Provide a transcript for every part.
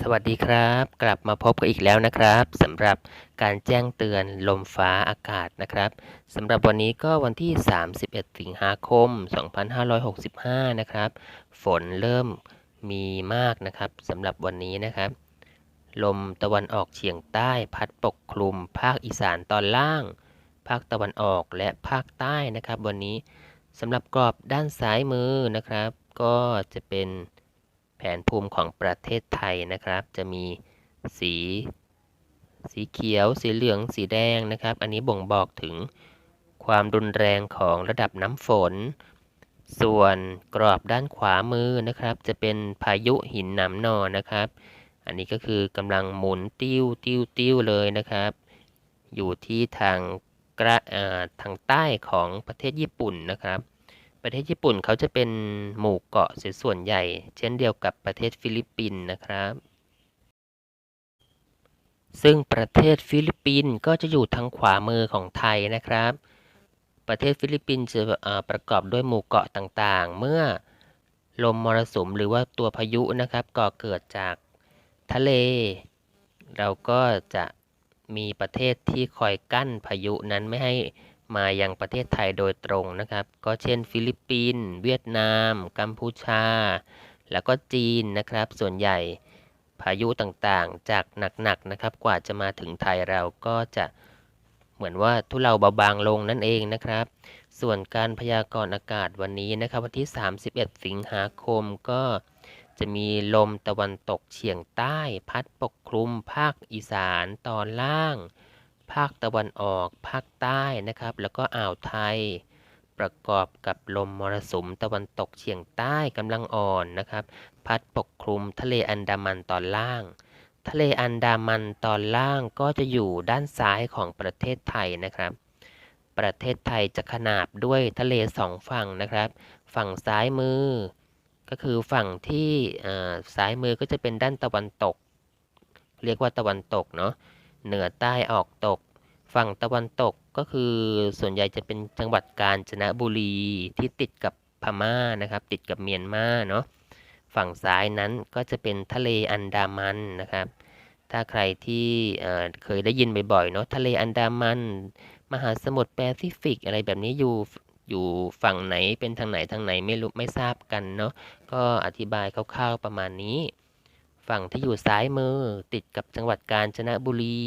สวัสดีครับ กลับมาพบกันอีกแล้วนะครับสำหรับการแจ้งเตือนลมฟ้าอากาศนะครับสำหรับวันนี้ก็วันที่ 31 สิงหาคม 2565 นะครับ ฝนเริ่มมีมากนะครับสำหรับวันนี้นะครับ ลมตะวันออกเฉียงใต้พัดปกคลุม ภาคอีสานตอนล่าง ภาคตะวันออกและภาคใต้นะครับ วันนี้สำหรับกรอบด้านซ้ายมือนะครับ ก็จะเป็น ผนภูมิของประเทศไทยนะครับ จะมีสี สีเขียว สีเหลือง สีแดงนะครับ อันนี้บ่งบอกถึงความรุนแรงของระดับน้ำฝน ส่วนกรอบด้านขวามือนะครับ จะเป็นพายุหินนำนอนะครับ อันนี้ก็คือกำลังหมุนติ้วติ้วติ้วเลยนะครับ อยู่ที่ทางกระทางใต้ของประเทศญี่ปุ่นนะครับ ประเทศญี่ปุ่นเขาจะเป็นหมู่เกาะเสียส่วนใหญ่ เช่นเดียวกับประเทศฟิลิปปินส์นะครับ ซึ่งประเทศฟิลิปปินส์ก็จะอยู่ทางขวามือของไทยนะครับ ประเทศฟิลิปปินส์จะประกอบด้วยหมู่เกาะต่างๆ เมื่อลมมรสุมหรือว่าตัวพายุนะครับก่อเกิดจากทะเล เราก็จะมีประเทศที่คอยกั้นพายุนั้นไม่ให้ มายังประเทศไทยโดยตรงนะครับ ก็เช่น ฟิลิปปินส์เวียดนาม กัมพูชา แล้วก็จีนนะครับ ส่วนใหญ่พายุต่างๆ จากหนักๆนะครับ กว่าจะมาถึงไทยเราก็จะเหมือนว่าทุเลาเบาบางลงนั่นเองนะครับ ส่วนการพยากรณ์อากาศวันนี้นะครับ วันที่ 31 สิงหาคมก็จะมีลมตะวันตกเฉียงใต้ พัดปกคลุมภาคอีสานตอนล่าง ภาคตะวันออก ภาคใต้นะครับ แล้วก็อ่าวไทย ประกอบกับลมมรสุมตะวันตกเฉียงใต้กำลังอ่อนนะครับ พัดปกคลุมทะเลอันดามันตอนล่าง ทะเลอันดามันตอนล่างก็จะอยู่ด้านซ้ายของประเทศไทยนะครับ ประเทศไทยจะขนาบด้วยทะเลสองฝั่งนะครับ ฝั่งซ้ายมือ ก็คือฝั่งที่ซ้ายมือก็จะเป็นด้านตะวันตก เรียกว่าตะวันตกเนาะ เหนือใต้ออกตก ฝั่งตะวันตกก็คือส่วนใหญ่จะเป็นจังหวัดกาญจนบุรีที่ติดกับพม่านะครับ ติดกับเมียนมาเนาะฝั่งซ้ายนั้นก็จะเป็นทะเลอันดามันนะครับ ถ้าใครที่เคยได้ยินบ่อยๆเนาะทะเลอันดามัน มหาสมุทรแปซิฟิก อะไรแบบนี้อยู่อยู่ฝั่งไหนเป็นทางไหนทางไหนไม่รู้ไม่ทราบกันเนาะก็อธิบายคร่าวๆประมาณนี้ ฝั่งที่อยู่ซ้ายมือติดกับจังหวัดกาญจนบุรี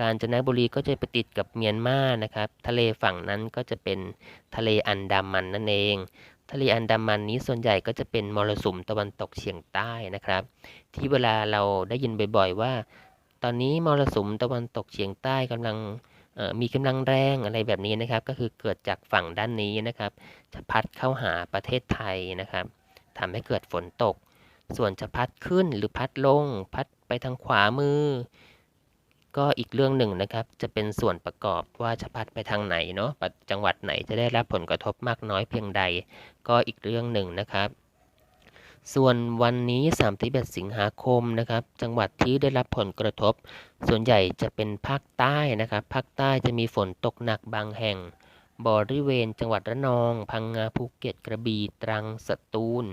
กาญจนบุรีก็จะไปติดกับเมียนมานะครับ ทะเลฝั่งนั้นก็จะเป็นทะเลอันดามันนั่นเอง ทะเลอันดามันนี้ส่วนใหญ่ก็จะเป็นมรสุมตะวันตกเฉียงใต้นะครับ ที่เวลาเราได้ยินบ่อยๆว่า ตอนนี้มรสุมตะวันตกเฉียงใต้กำลังมีกำลังแรงอะไรแบบนี้นะครับ ก็คือเกิดจากฝั่งด้านนี้นะครับ จะพัดเข้าหาประเทศไทยนะครับทำให้เกิดฝนตก ส่วนจะพัดขึ้นหรือพัดลง พัดไปทางขวามือ ก็อีกเรื่องหนึ่งนะครับ จะเป็นส่วนประกอบว่าจะพัดไปทางไหนเนาะจังหวัดไหนจะได้รับผลกระทบมากน้อยเพียงใด ก็อีกเรื่องหนึ่งนะครับส่วนวันนี้31สิงหาคมนะครับ จังหวัดที่ได้รับผลกระทบ ส่วนใหญ่จะเป็นภาคใต้นะครับ ภาคใต้จะมีฝนตกหนักบางแห่ง บริเวณจังหวัดระนอง พังงาภูเก็ตกระบี่ตรังสตูล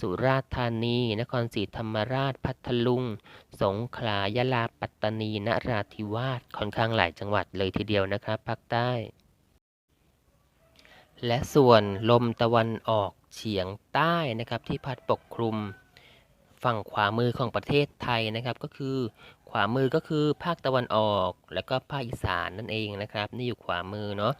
สุราษฎร์ธานี นครศรีธรรมราช พัทลุง สงขลา ยะลา ปัตตานี นราธิวาส ค่อนข้างหลายจังหวัดเลยทีเดียวนะครับภาคใต้ และส่วนลมตะวันออกเฉียงใต้นะครับที่พัดปกคลุมฝั่งขวามือของประเทศไทยนะครับก็คือ ขวามือก็คือภาคตะวันออก แล้วก็ภาคอีสานนั่นเองนะครับ นี่อยู่ขวามือเนาะ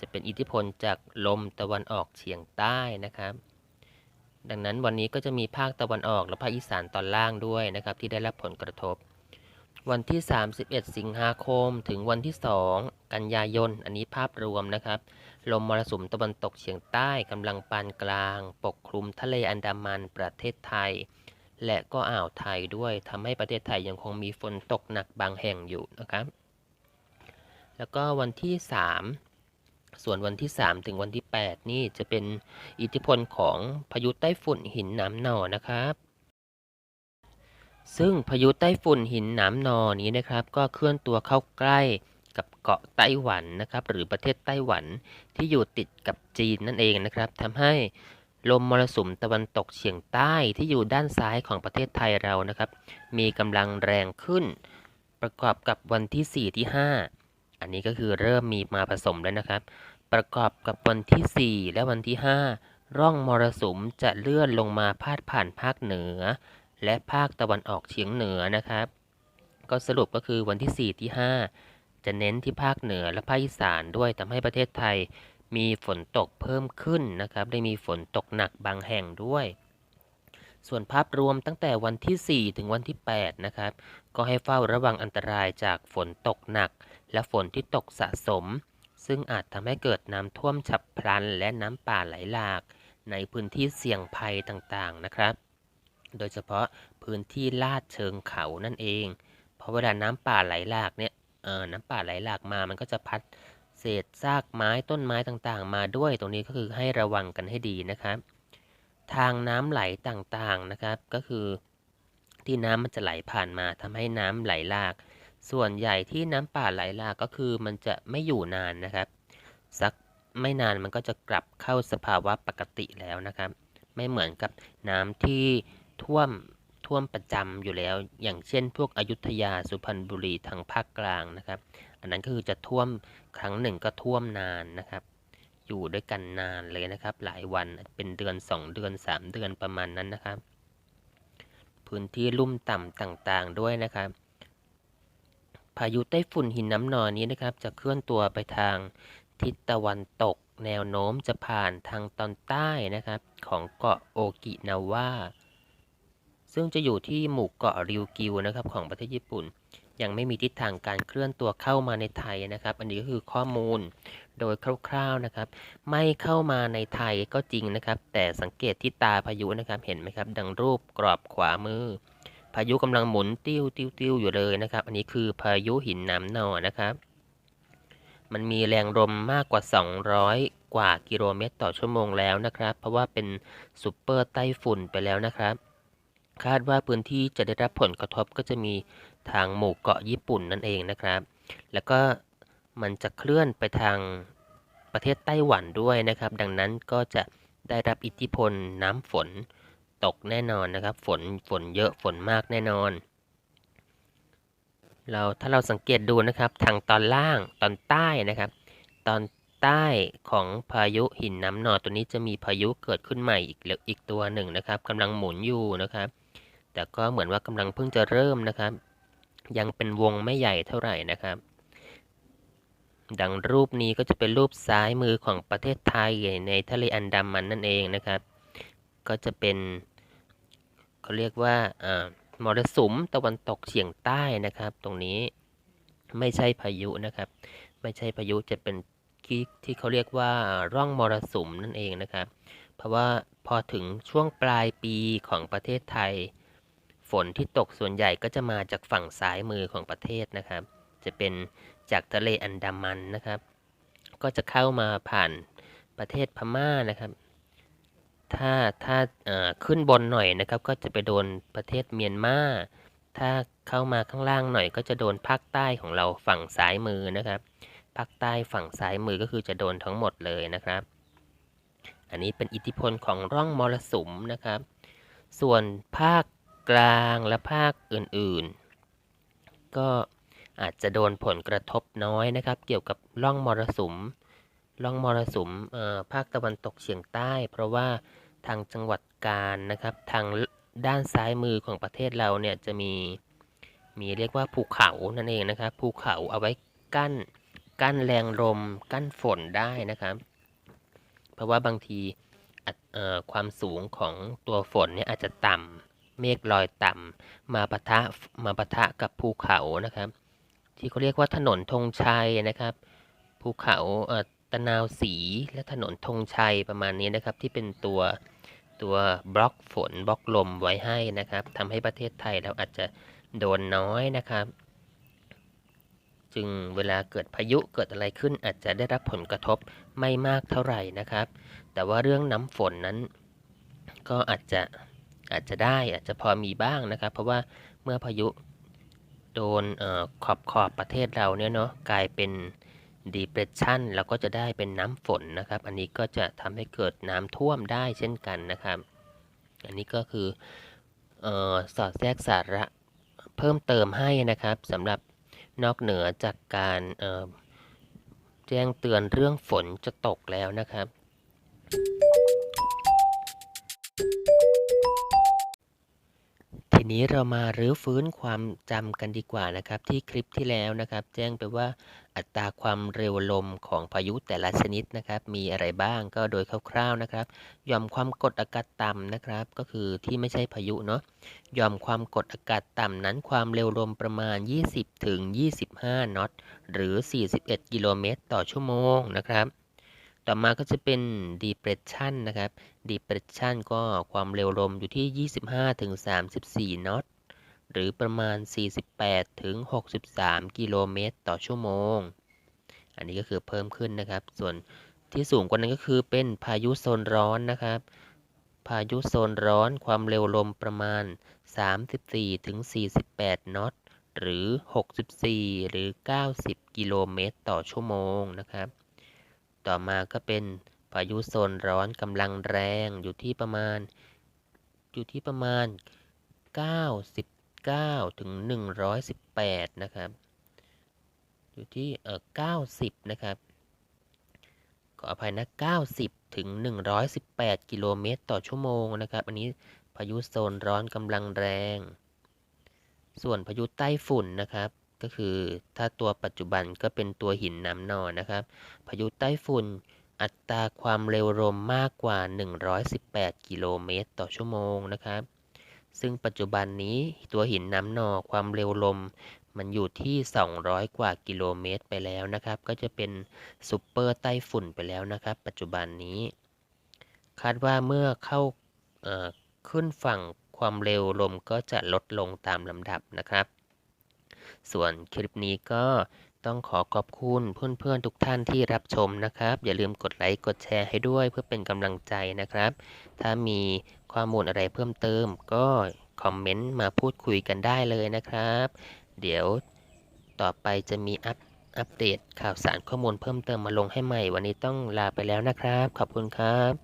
จะเป็นอิทธิพลจากลมตะวันออกเฉียงใต้นะครับ ดังนั้นวันนี้ก็จะมีภาคตะวันออกและภาคอีสานตอนล่างด้วยนะครับที่ได้รับผลกระทบ วันที่ 31 สิงหาคม ถึงวันที่ 2 กันยายน อันนี้ภาพรวมนะครับ ลมมรสุมตะวันตกเฉียงใต้กำลังปานกลาง ปกคลุมทะเลอันดามันประเทศไทย และก็อ่าวไทยด้วยทำให้ประเทศไทยยังคงมีฝนตกหนักบางแห่งอยู่นะครับ แล้วก็วันที่ 3 ส่วนวันที่ 3 ถึงวันที่ 8 นี่จะเป็นอิทธิพลของพายุไต้ฝุ่นหินน้ำหนอนะครับ ซึ่งพายุไต้ฝุ่นหินน้ำนอนี้นะครับ ก็เคลื่อนตัวเข้าใกล้กับเกาะไต้หวันนะครับ หรือประเทศไต้หวันที่อยู่ติดกับจีนนั่นเองนะครับทำให้ลมมรสุมตะวันตกเฉียงใต้ที่อยู่ด้านซ้ายของประเทศไทยเรานะครับ มีกำลังแรงขึ้น ประกอบกับวันที่ 4 ที่ 5 อันนี้ก็คือเริ่มมีมาผสมแล้วนะครับ ประกอบกับวันที่ 4 และวันที่ 5 ร่องมรสุมจะเลื่อนลงมาพาดผ่านภาคเหนือ และภาคตะวันออกเฉียงเหนือนะครับ ก็สรุปก็คือวันที่ 4 ที่ 5 จะเน้นที่ภาคเหนือและภาคอีสานด้วยทำให้ประเทศไทยมีฝนตกเพิ่มขึ้นนะครับ ได้มีฝนตกหนักบางแห่งด้วย ส่วนภาพรวมตั้งแต่วันที่ 4 ถึงวันที่ 8 นะครับ ก็ให้เฝ้าระวังอันตรายจากฝนตกหนัก และฝนที่ตกสะสม ซึ่งอาจทำให้เกิดน้ำท่วมฉับพลันและน้ำป่าไหลหลาก ในพื้นที่เสี่ยงภัยต่างๆนะครับ โดยเฉพาะพื้นที่ลาดเชิงเขานั่นเอง เพราะเวลาน้ำป่าไหลหลากเนี่ยเออน้ำป่าไหลหลากมามันก็จะพัดเศษซากไม้ต้นไม้ต่างๆ มาด้วยตรงนี้ก็คือให้ระวังกันให้ดีนะครับ ทางน้ำไหลต่างๆนะครับก็คือ ที่น้ำมันจะไหลผ่านมาทำให้น้ำไหลหลาก ส่วนใหญ่ที่น้ำป่าไหลหลากก็คือมันจะไม่อยู่นานนะครับ สักไม่นานมันก็จะกลับเข้าสภาวะปกติแล้วนะครับ ไม่เหมือนกับน้ำที่ท่วมท่วมประจำอยู่แล้ว อย่างเช่น พวกอยุธยาสุพรรณบุรีทางภาคกลางนะครับ อันนั้นก็คือจะท่วมครั้งหนึ่งก็ท่วมนานนะครับ อยู่ด้วยกันนานเลยนะครับ หลายวันเป็นเดือน 2 เดือน 3 เดือนประมาณนั้นนะครับ พื้นที่ลุ่มต่ำต่างๆด้วยนะครับายุไต้ฝุ่นหินน้ำนอนนี้นะครับ จะเคลื่อนตัวไปทางทิศตะวันตก แนวโน้มจะผ่านทางตอนใต้นะครับ ของเกาะโอกินาวาซึ่งจะอยู่ที่หมู่เกาะริวกิวนะครับของประเทศญี่ปุ่น ยังไม่มีทิศทางการเคลื่อนตัวเข้ามาในไทยนะครับ อันนี้ก็คือข้อมูลโดยคร่าวๆนะครับ ไม่เข้ามาในไทยก็จริงนะครับ แต่สังเกตที่ตาพายุนะครับเห็นไหมครับ ดังรูปกรอบขวามือ พายุกำลังหมุนติ้วติ้วติ้วอยู่เลยนะครับ อันนี้คือพายุหินน้ำนอนะครับ มันมีแรงลมมากกว่า 200 กว่ากิโลเมตรต่อชั่วโมงแล้วนะครับ เพราะว่าเป็นซูเปอร์ไต้ฝุ่นไปแล้วนะครับ คาดว่าพื้นที่จะได้รับผลกระทบก็จะมีทางหมู่เกาะญี่ปุ่นนั่นเองนะครับ แล้วก็มันจะเคลื่อนไปทางประเทศไต้หวันด้วยนะครับ ดังนั้นก็จะได้รับอิทธิพลน้ำฝน ตกแน่นอนนะครับ ฝนฝนเยอะฝนมากแน่นอน เราถ้าเราสังเกตดูนะครับทางตอนล่างตอนใต้นะครับ ตอนใต้ของพายุหินน้ำหนอตัวนี้จะมีพายุเกิดขึ้นใหม่อีกอีกตัวหนึ่งนะครับกำลังหมุนอยู่นะครับ แต่ก็เหมือนว่ากำลังเพิ่งจะเริ่มนะครับ ยังเป็นวงไม่ใหญ่เท่าไหร่นะครับ ดังรูปนี้ก็จะเป็นรูปซ้ายมือของประเทศไทยในทะเลอันดามันนั่นเองนะครับ ก็จะเป็น เขาเรียกว่ามรสุมตะวันตกเฉียงใต้นะครับ ตรงนี้ไม่ใช่พายุนะครับ ไม่ใช่พายุจะเป็นที่ที่เขาเรียกว่าร่องมรสุมนั่นเองนะครับ เพราะว่าพอถึงช่วงปลายปีของประเทศไทย ฝนที่ตกส่วนใหญ่ก็จะมาจากฝั่งซ้ายมือของประเทศนะครับ จะเป็นจากทะเลอันดามันนะครับ ก็จะเข้ามาผ่านประเทศพม่านะครับ ถ้าถ้าขึ้นบนหน่อยนะครับก็จะไปโดนประเทศเมียนมาถ้าเข้ามาข้างล่างหน่อย ก็จะโดนภาคใต้ของเราฝั่งซ้ายมือนะครับภาคใต้ฝั่งซ้ายมือก็คือจะโดนทั้งหมดเลยนะครับ อันนี้เป็นอิทธิพลของร่องมรสุมนะครับ ส่วนภาคกลางและภาคอื่นๆ ก็อาจจะโดนผลกระทบน้อยนะครับ เกี่ยวกับร่องมรสุม ร่องมรสุมภาคตะวันตกเฉียงใต้ เพราะว่าทางจังหวัดกาญนะครับ ทางด้านซ้ายมือของประเทศเราเนี่ยจะมีมีเรียกว่าภูเขานั่นเองนะครับภูเขาเอาไว้กั้นกั้นแรงลมกั้นฝนได้นะครับ เพราะว่าบางทีความสูงของตัวฝนเนี่ยอาจจะต่ำเมฆลอยต่ำมาปะทะมาปะทะกับภูเขานะครับ ที่เขาเรียกว่าถนนธงชัยนะครับ ภูเขา ตะนาวสีและถนนธงชัยประมาณนี้นะครับ ที่เป็นตัวตัวบล็อกฝนบล็อกลมไว้ให้นะครับทำให้ประเทศไทยเราอาจจะโดนน้อยนะครับ จึงเวลาเกิดพายุเกิดอะไรขึ้นอาจจะได้รับผลกระทบไม่มากเท่าไหร่นะครับ แต่ว่าเรื่องน้ำฝนนั้น ก็อาจจะอาจจะได้อาจจะพอมีบ้างนะครับ เพราะว่าเมื่อพายุโดนออขอบขอบประเทศเราเนี่ยเนาะกลายเป็น depression แล้วก็จะได้เป็นน้ำฝนนะครับ อันนี้ก็จะทำให้เกิดน้ำท่วมได้เช่นกันนะครับ อันนี้ก็คือออสอดแทรกสาระเพิ่มเติมให้นะครับสำหรับนอกเหนือจากการแจ้งเตือนเรื่องฝนจะตกแล้วนะครับ ทีนี้เรามารื้อฟื้นความจำกันดีกว่านะครับ ที่คลิปที่แล้วนะครับ แจ้งไปว่าอัตราความเร็วลมของพายุแต่ละชนิดนะครับ มีอะไรบ้างก็โดยคร่าวๆนะครับย่อมความกดอากาศต่ำนะครับ ก็คือที่ไม่ใช่พายุเนาะย่อมความกดอากาศต่ำนั้นความเร็วลมประมาณ 20ถึง25 นอตหรือ 41 กิโลเมตรต่อชั่วโมงนะครับ ต่อมาก็จะเป็น depression นะครับ depression ก็ความเร็วลมอยู่ที่ 25ถึง34นอต หรือประมาณ 48ถึง63 กิโลเมตรต่อชั่วโมง อันนี้ก็คือเพิ่มขึ้นนะครับ ส่วนที่สูงกว่านั้นก็คือเป็นพายุโซนร้อนนะครับ พายุโซนร้อนความเร็วลมประมาณ 34ถึง48นอต หรือ 64 หรือ 90 กิโลเมตรต่อชั่วโมงนะครับ ต่อมาก็เป็นพายุโซนร้อนกำลังแรงอยู่ที่ประมาณ อยู่ที่ประมาณ 99 ถึง 118 นะครับ อยู่ที่เอ่อ90 นะครับ ขออภัยนะ 90 ถึง 118 กิโลเมตรต่อชั่วโมงนะครับ อันนี้พายุโซนร้อนกำลังแรง ส่วนพายุใต้ฝุ่นนะครับ ก็คือถ้าตัวปัจจุบันก็เป็นตัวหินน้ำนอนนะครับ พายุใต้ฝุ่นอัตราความเร็วลมมากกว่า 118 กิโลเมตรต่อชั่วโมงนะครับ ซึ่งปัจจุบันนี้ตัวหินน้ำนอความเร็วลมมันอยู่ที่ 200 กว่ากิโลเมตรไปแล้วนะครับ ก็จะเป็นซูเปอร์ไต้ฝุ่นไปแล้วนะครับ ปัจจุบันนี้ คาดว่าเมื่อเข้าขึ้นฝั่งความเร็วลมก็จะลดลงตามลำดับนะครับ ส่วนคลิปนี้ก็ต้องขอขอบคุณเพื่อนๆทุกท่านที่รับชมนะครับ อย่าลืมกดไลค์กดแชร์ให้ด้วยเพื่อเป็นกำลังใจนะครับ ถ้ามีข้อมูลอะไรเพิ่มเติม ก็คอมเมนต์มาพูดคุยกันได้เลยนะครับ เดี๋ยวต่อไปจะมีอัปอัปเดตข่าวสารข้อมูลเพิ่มเติมมาลงให้ใหม่ วันนี้ต้องลาไปแล้วนะครับ ขอบคุณครับ